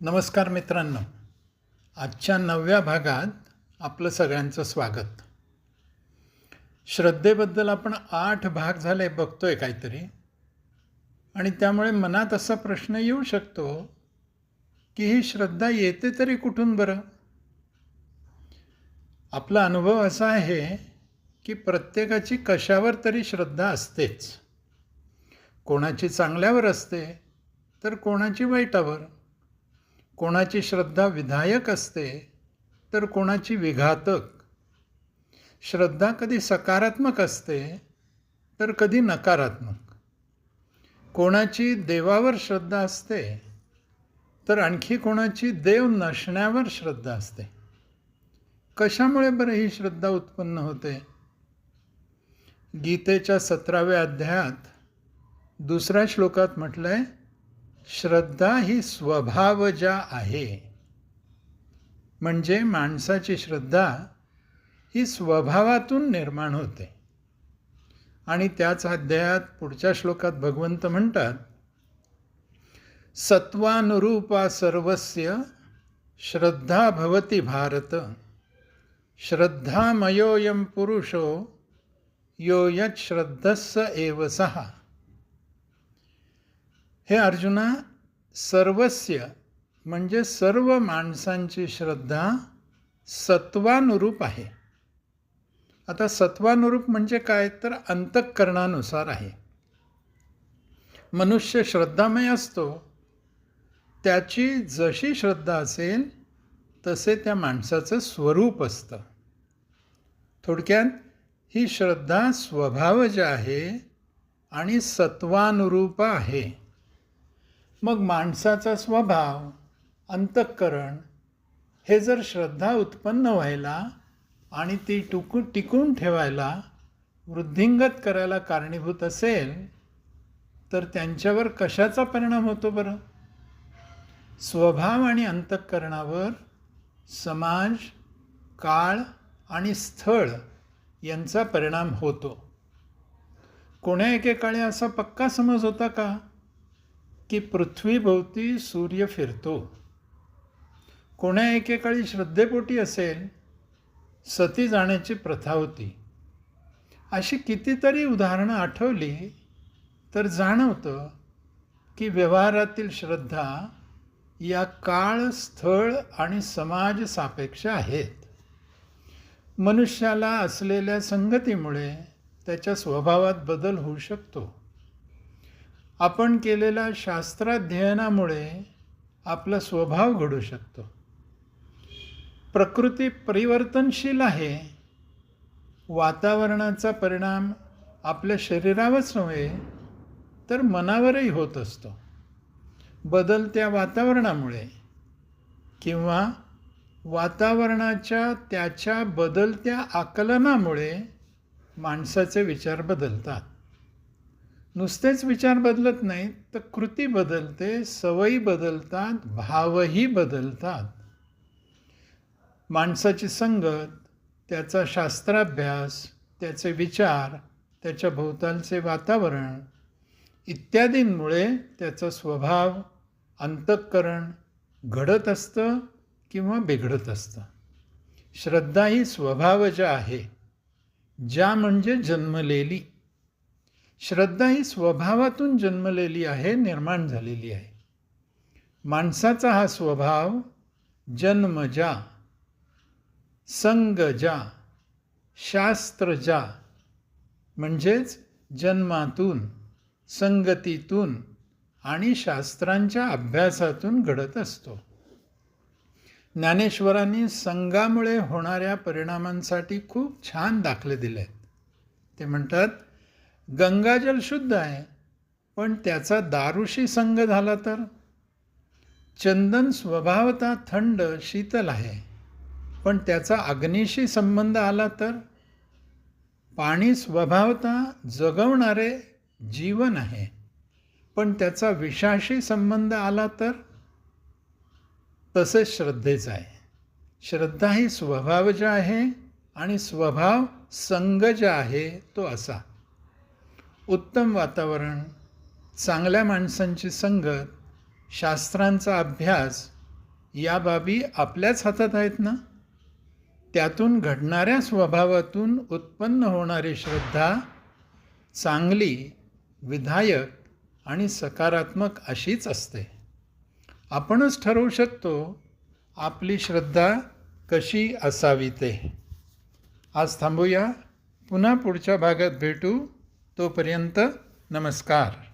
नमस्कार मित्रांनो. आजच्या नवव्या भागात आपलं सगळ्यांचं स्वागत. श्रद्धेबद्दल आपण आठ भाग झाले बघतोय काहीतरी. आणि त्यामुळे मनात असा प्रश्न येऊ शकतो की ही श्रद्धा येते तरी कुठून बरं? आपला अनुभव असा आहे की प्रत्येकाची कशावर तरी श्रद्धा असतेच. कोणाची चांगल्यावर असते तर कोणाची वाईटावर? कोणाची श्रद्धा विधायक असते तर कोणाची विघातक. श्रद्धा कधी सकारात्मक असते तर कधी नकारात्मक. कोणाची देवावर श्रद्धा असते तर आणखी कोणाची देव नसण्यावर श्रद्धा असते. कशामुळे बरं ही श्रद्धा उत्पन्न होते? गीतेच्या सतराव्या अध्यायात दुसऱ्या श्लोकात म्हटलं आहे श्रद्धा ही स्वभावजा आहे म्हणजे माणसाची श्रद्धा ही स्वभावातून निर्माण होते. आणि त्याच अध्यायात पुढच्या श्लोकात भगवंत म्हणतात सत्वानुरूपा सर्वस्य श्रद्धा भवती भारत श्रद्धामयोयम पुरुषो यो यत् श्रद्धस्स एव सहा हे अर्जुना सर्वस्य म्हणजे सर्व माणसांची श्रद्धा सत्वानुरूप आहे. आता सत्वानुरूप म्हणजे काय? तर अंतःकरणानुसार आहे. मनुष्य श्रद्धामय असतो. त्याची जशी श्रद्धा असेल तसे त्या माणसाचं स्वरूप असतं. थोडक्यात ही श्रद्धा स्वभाव जे आहे आणि सत्वानुरूप आहे. मग माणसाचा स्वभाव अंतःकरण हे जर श्रद्धा उत्पन्न व्हायला आणि ती टुकू टिकून ठेवायला वृद्धिंगत करायला कारणीभूत असेल तर त्यांच्यावर कशाचा परिणाम होतो बरं? स्वभाव आणि अंतःकरणावर समाज काळ आणि स्थळ यांचा परिणाम होतो. कोण्या एकेकाळी असा पक्का समज होता का? की पृथ्वीभोवती सूर्य फिरतो. कोण्या एकेकाळी श्रद्धेपोटी असेल सती जाण्याची प्रथा होती. अशी कितीतरी उदाहरणं आठवली तर जाणवतं की व्यवहारातील श्रद्धा या काळ स्थळ आणि समाज सापेक्ष आहेत. मनुष्याला असलेल्या संगतीमुळे त्याच्या स्वभावात बदल होऊ शकतो. आपण केलेल्या शास्त्राध्ययनामुळे आपला स्वभाव घडू शकतो. प्रकृती परिवर्तनशील आहे. वातावरणाचा परिणाम आपल्या शरीरावरच नव्हे तर मनावरही होत असतो. बदलत्या वातावरणामुळे किंवा वातावरणाच्या त्याच्या बदलत्या आकलनामुळे माणसाचे विचार बदलतात. नुसतेच विचार बदलत नाहीत तर कृती बदलते सवयी बदलतात भावही बदलतात. माणसाची संगत त्याचा शास्त्राभ्यास त्याचे विचार त्याच्या भोवतालचे वातावरण इत्यादींमुळे त्याचा स्वभाव अंतःकरण घडत असतं किंवा बिघडत असतं. श्रद्धा ही स्वभावजा आहे ज्या म्हणजे जन्मलेली. श्रद्धा ही स्वभावातून जन्मलेली आहे निर्माण झालेली आहे. माणसाचा हा स्वभाव जन्मजा संगजा शास्त्रजा म्हणजेच जन्मातून संगतीतून आणि शास्त्रांच्या अभ्यासातून घडत असतो. ज्ञानेश्वरांनी संघामुळे होणाऱ्या परिणामांसाठी खूप छान दाखले दिले आहेत ते म्हणतात गंगाजल शुद्ध आहे. पण त्याचा दारूशी संग झाला तर? चंदन स्वभावता थंड शीतल आहे. पण त्याचा अग्नीशी संबंध आला तर? पाणी स्वभावता जगवणारे जीवन आहे. पण त्याचा विषाशी संबंध आला तर? तसेच श्रद्धेचा आहे. श्रद्धा ही स्वभावज आहे आणि स्वभाव संगज आहे तो असा. उत्तम वातावरण चांगल्या माणसांची संगत शास्त्रांचा अभ्यास या बाबी आपल्याच हातात आहेत ना? त्यातून घडणाऱ्या स्वभावातून उत्पन्न होणारी श्रद्धा चांगली विधायक आणि सकारात्मक अशीच असते. आपणच ठरवू शकतो आपली श्रद्धा कशी असावी ते. आज थांबूया. पुन्हा पुढच्या भागात भेटू. तोपर्यंत नमस्कार